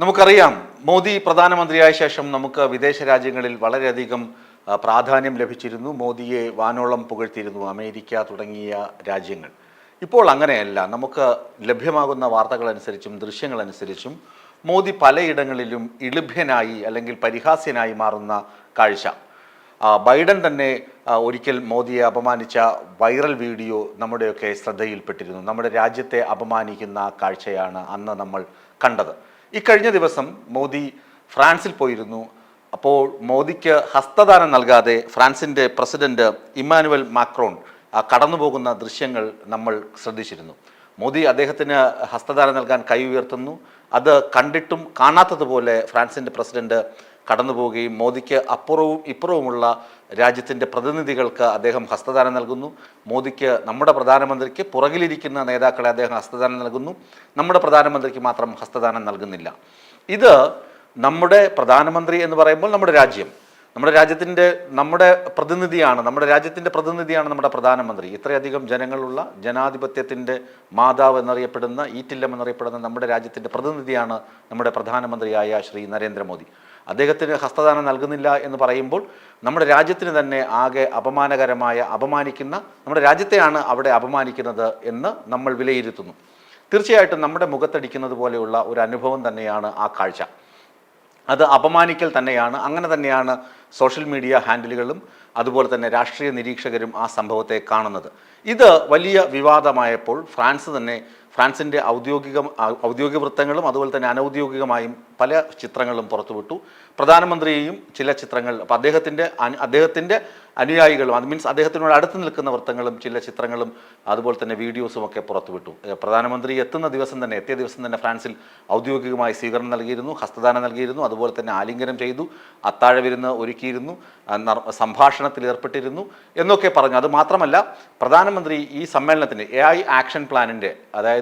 നമുക്കറിയാം മോദി പ്രധാനമന്ത്രിയായ ശേഷം നമുക്ക് വിദേശ രാജ്യങ്ങളിൽ വളരെയധികം പ്രാധാന്യം ലഭിച്ചിരുന്നു. മോദിയെ വാനോളം പുകഴ്ത്തിയിരുന്നു അമേരിക്ക തുടങ്ങിയ രാജ്യങ്ങൾ. ഇപ്പോൾ അങ്ങനെയല്ല. നമുക്ക് ലഭ്യമാകുന്ന വാർത്തകളനുസരിച്ചും ദൃശ്യങ്ങളനുസരിച്ചും മോദി പലയിടങ്ങളിലും ഇളിഭ്യനായി അല്ലെങ്കിൽ പരിഹാസ്യനായി മാറുന്ന കാഴ്ച. ബൈഡൻ തന്നെ ഒരിക്കൽ മോദിയെ അപമാനിച്ച വൈറൽ വീഡിയോ നമ്മുടെയൊക്കെ ശ്രദ്ധയിൽപ്പെട്ടിരുന്നു. നമ്മുടെ രാജ്യത്തെ അപമാനിക്കുന്ന കാഴ്ചയാണ് അന്ന് നമ്മൾ കണ്ടത്. ഇക്കഴിഞ്ഞ ദിവസം മോദി ഫ്രാൻസിൽ പോയിരുന്നു. അപ്പോൾ മോദിക്ക് ഹസ്തദാനം നൽകാതെ ഫ്രാൻസിന്റെ പ്രസിഡന്റ് ഇമ്മാനുവൽ മാക്രോൺ കടന്നുപോകുന്ന ദൃശ്യങ്ങൾ നമ്മൾ ശ്രദ്ധിച്ചിരുന്നു. മോദി അദ്ദേഹത്തിന് ഹസ്തദാനം നൽകാൻ കൈ ഉയർത്തുന്നു. അത് കണ്ടിട്ടും കാണാത്തതുപോലെ ഫ്രാൻസിന്റെ പ്രസിഡന്റ് കടന്നു പോവുകയും മോദിക്ക് അപ്പുറവും ഇപ്പുറവുമുള്ള രാജ്യത്തിന്റെ പ്രതിനിധികൾക്ക് അദ്ദേഹം ഹസ്തദാനം നൽകുന്നു. മോദിക്ക് നമ്മുടെ പ്രധാനമന്ത്രിക്ക് പുറകിലിരിക്കുന്ന നേതാക്കളെ അദ്ദേഹം ഹസ്തദാനം നൽകുന്നു. നമ്മുടെ പ്രധാനമന്ത്രിക്ക് മാത്രം ഹസ്തദാനം നൽകുന്നില്ല. ഇത് നമ്മുടെ പ്രധാനമന്ത്രി എന്ന് പറയുമ്പോൾ നമ്മുടെ രാജ്യം. നമ്മുടെ രാജ്യത്തിന്റെ നമ്മുടെ പ്രതിനിധിയാണ് നമ്മുടെ രാജ്യത്തിന്റെ പ്രതിനിധിയാണ് നമ്മുടെ പ്രധാനമന്ത്രി. ഇത്രയധികം ജനങ്ങളുള്ള ജനാധിപത്യത്തിന്റെ മാതാവ് എന്നറിയപ്പെടുന്ന ഈറ്റില്ലം എന്നറിയപ്പെടുന്ന നമ്മുടെ രാജ്യത്തിന്റെ പ്രതിനിധിയാണ് നമ്മുടെ പ്രധാനമന്ത്രിയായ ശ്രീ നരേന്ദ്രമോദി. അദ്ദേഹത്തിന് ഹസ്തദാനം നൽകുന്നില്ല എന്ന് പറയുമ്പോൾ നമ്മുടെ രാജ്യത്തിന് തന്നെ ആകെ അപമാനകരമായ അപമാനിക്കുന്ന നമ്മുടെ രാജ്യത്തെയാണ് അവിടെ അപമാനിക്കുന്നത് എന്ന് നമ്മൾ വിലയിരുത്തുന്നു. തീർച്ചയായിട്ടും നമ്മുടെ മുഖത്തടിക്കുന്നത് പോലെയുള്ള ഒരു അനുഭവം തന്നെയാണ് ആ കാഴ്ച. അത് അപമാനിക്കൽ തന്നെയാണ്. അങ്ങനെ തന്നെയാണ് സോഷ്യൽ മീഡിയ ഹാൻഡിലുകളും അതുപോലെ തന്നെ രാഷ്ട്രീയ നിരീക്ഷകരും ആ സംഭവത്തെ കാണുന്നത്. ഇത് വലിയ വിവാദമായപ്പോൾ ഫ്രാൻസ് തന്നെ ഫ്രാൻസിന്റെ ഔദ്യോഗിക ഔദ്യോഗിക വൃത്തങ്ങളും അതുപോലെ തന്നെ അനൗദ്യോഗികമായും പല ചിത്രങ്ങളും പുറത്തുവിട്ടു. പ്രധാനമന്ത്രിയെയും ചില ചിത്രങ്ങൾ അപ്പോൾ അദ്ദേഹത്തിന്റെ അദ്ദേഹത്തിന്റെ അനുയായികളും അത് മീൻസ് അദ്ദേഹത്തിനോട് അടുത്ത് നിൽക്കുന്ന വൃത്തങ്ങളും ചില ചിത്രങ്ങളും അതുപോലെ തന്നെ വീഡിയോസും ഒക്കെ പുറത്തുവിട്ടു. പ്രധാനമന്ത്രി എത്തുന്ന ദിവസം തന്നെ എത്തിയ ദിവസം തന്നെ ഫ്രാൻസിൽ ഔദ്യോഗികമായി സ്വീകരണം നൽകിയിരുന്നു ഹസ്തദാനം നൽകിയിരുന്നു അതുപോലെ തന്നെ ആലിംഗനം ചെയ്തു അത്താഴ വിരുന്ന് ഒരുക്കിയിരുന്നു സംഭാഷണത്തിൽ ഏർപ്പെട്ടിരുന്നു എന്നൊക്കെ പറഞ്ഞു. അത് മാത്രമല്ല പ്രധാനമന്ത്രി ഈ സമ്മേളനത്തിന് എ ആക്ഷൻ പ്ലാനിന്റെ അതായത്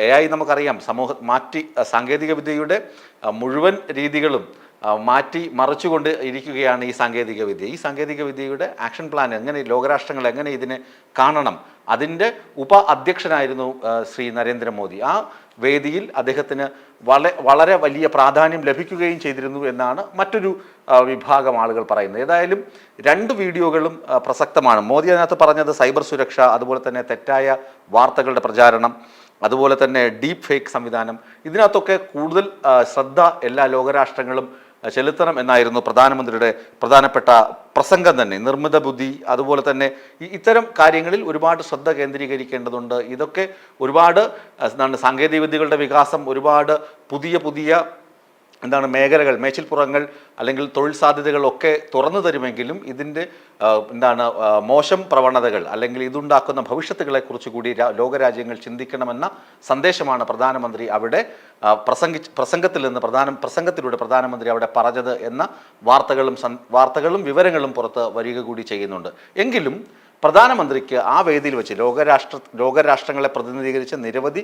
എ ഐ നമുക്കറിയാം സമൂഹ മാറ്റി സാങ്കേതികവിദ്യയുടെ വിദ്യയുടെ മുഴുവൻ രീതികളും മാറ്റി മറിച്ചുകൊണ്ട് ഇരിക്കുകയാണ് ഈ സാങ്കേതിക വിദ്യ ഈ സാങ്കേതിക വിദ്യയുടെ ആക്ഷൻ പ്ലാൻ എങ്ങനെ ലോകരാഷ്ട്രങ്ങൾ എങ്ങനെ ഇതിനെ കാണണം അതിന്റെ ഉപ അധ്യക്ഷനായിരുന്നു ശ്രീ നരേന്ദ്രമോദി. ആ വേദിയിൽ അദ്ദേഹത്തിന് വളരെ വലിയ പ്രാധാന്യം ലഭിക്കുകയും ചെയ്തിരുന്നു എന്നാണ് മറ്റൊരു വിഭാഗം ആളുകൾ പറയുന്നത്. ഏതായാലും രണ്ട് വീഡിയോകളും പ്രസക്തമാണ്. മോദി അതിനകത്ത് പറഞ്ഞത് സൈബർ സുരക്ഷ അതുപോലെ തന്നെ തെറ്റായ വാർത്തകളുടെ പ്രചാരണം അതുപോലെ തന്നെ ഡീപ്പ് ഫേക്ക് സംവിധാനം. ഇതിനകത്തൊക്കെ കൂടുതൽ ശ്രദ്ധ എല്ലാ ലോകരാഷ്ട്രങ്ങളും ചെലുത്തണം എന്നായിരുന്നു പ്രധാനമന്ത്രിയുടെ പ്രധാനപ്പെട്ട പ്രസംഗം തന്നെ. നിർമ്മിത ബുദ്ധി അതുപോലെ തന്നെ ഇത്തരം കാര്യങ്ങളിൽ ഒരുപാട് ശ്രദ്ധ കേന്ദ്രീകരിക്കേണ്ടതുണ്ട്. ഇതൊക്കെ ഒരുപാട് എന്താണ് സാങ്കേതിക വിദ്യകളുടെ വികാസം ഒരുപാട് പുതിയ പുതിയ എന്താണ് മേഖലകൾ മേച്ചിൽപ്പുറങ്ങൾ അല്ലെങ്കിൽ തൊഴിൽ സാധ്യതകളൊക്കെ തുറന്നു തരുമെങ്കിലും ഇതിന്റെ എന്താണ് മോശം പ്രവണതകൾ അല്ലെങ്കിൽ ഇതുണ്ടാക്കുന്ന ഭവിഷ്യത്തുകളെക്കുറിച്ച് കൂടി ലോകരാജ്യങ്ങൾ ചിന്തിക്കണമെന്ന സന്ദേശമാണ് പ്രധാനമന്ത്രി അവിടെ പ്രസംഗി പ്രസംഗത്തിൽ നിന്ന് പ്രധാന പ്രസംഗത്തിലൂടെ പ്രധാനമന്ത്രി അവിടെ പറഞ്ഞത് എന്ന വാർത്തകളും വാർത്തകളും വിവരങ്ങളും പുറത്ത് വരിക കൂടി ചെയ്യുന്നുണ്ട്. എങ്കിലും പ്രധാനമന്ത്രിക്ക് ആ വേദിയിൽ വെച്ച് ലോകരാഷ്ട്ര ലോകരാഷ്ട്രങ്ങളെ പ്രതിനിധീകരിച്ച് നിരവധി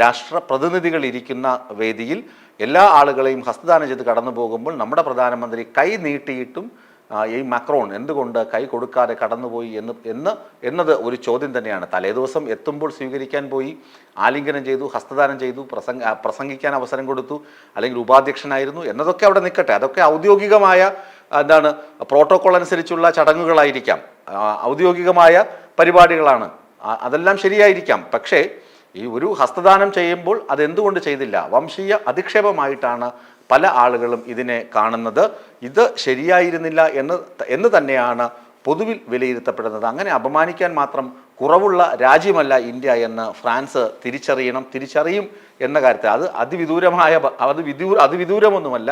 രാഷ്ട്ര പ്രതിനിധികൾ ഇരിക്കുന്ന വേദിയിൽ എല്ലാ ആളുകളെയും ഹസ്തദാനം ചെയ്ത് കടന്നു പോകുമ്പോൾ നമ്മുടെ പ്രധാനമന്ത്രി കൈ നീട്ടിയിട്ടും ഈ മക്രോൺ എന്തുകൊണ്ട് കൈ കൊടുക്കാതെ കടന്നുപോയി എന്ന് എന്ന് എന്നത് ഒരു ചോദ്യം തന്നെയാണ്. തലേദിവസം എത്തുമ്പോൾ സ്വീകരിക്കാൻ പോയി ആലിംഗനം ചെയ്തു ഹസ്തദാനം ചെയ്തു പ്രസംഗ പ്രസംഗിക്കാൻ അവസരം കൊടുത്തു അല്ലെങ്കിൽ ഉപാധ്യക്ഷനായിരുന്നു എന്നതൊക്കെ അവിടെ നിൽക്കട്ടെ. അതൊക്കെ ഔദ്യോഗികമായ എന്താണ് പ്രോട്ടോകോൾ അനുസരിച്ചുള്ള ചടങ്ങുകളായിരിക്കാം. ഔദ്യോഗികമായ പരിപാടികളാണ്. അതെല്ലാം ശരിയായിരിക്കാം. പക്ഷേ ഈ ഒരു ഹസ്തദാനം ചെയ്യുമ്പോൾ അതെന്തുകൊണ്ട് ചെയ്തില്ല? വംശീയ അധിക്ഷേപമായിട്ടാണ് പല ആളുകളും ഇതിനെ കാണുന്നത്. ഇത് ശരിയായിരുന്നില്ല എന്ന് എന്ന് തന്നെയാണ് പൊതുവിൽ വിലയിരുത്തപ്പെടുന്നത്. അങ്ങനെ അപമാനിക്കാൻ മാത്രം കുറവുള്ള രാജ്യമല്ല ഇന്ത്യ എന്ന് ഫ്രാൻസ് തിരിച്ചറിയണം തിരിച്ചറിയും എന്ന കാര്യത്തിൽ. അത് അതിവിദൂരമായ അത് വിദൂര അതിവിദൂരമൊന്നുമല്ല.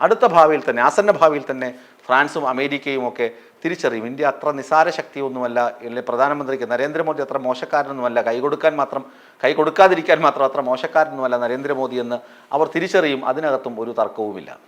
അടുത്ത ഭാവിയിൽ തന്നെ ആസന്ന ഭാവിയിൽ തന്നെ ഫ്രാൻസും അമേരിക്കയും ഒക്കെ തിരിച്ചറിയും. ഇന്ത്യ അത്ര നിസാര ശക്തിയൊന്നുമല്ല അല്ലെങ്കിൽ പ്രധാനമന്ത്രിക്ക് നരേന്ദ്രമോദി അത്ര മോശക്കാരനൊന്നുമല്ല കൈകൊടുക്കാൻ മാത്രം കൈ കൊടുക്കാതിരിക്കാൻ മാത്രം അത്ര മോശക്കാരനൊന്നുമല്ല നരേന്ദ്രമോദി എന്ന് അവർ തിരിച്ചറിയും. അതിനകത്തും ഒരു തർക്കവുമില്ല.